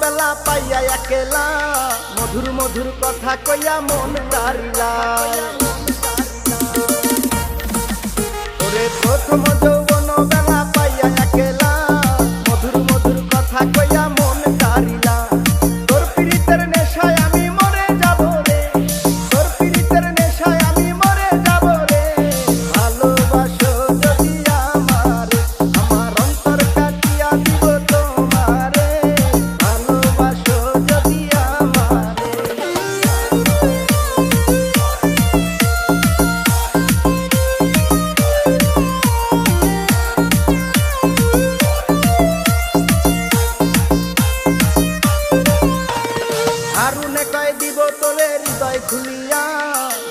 বেলা পাইয়া একেলা। মধুর মধুর কথা কইয়া মন তারিলা। ওরে প্রথম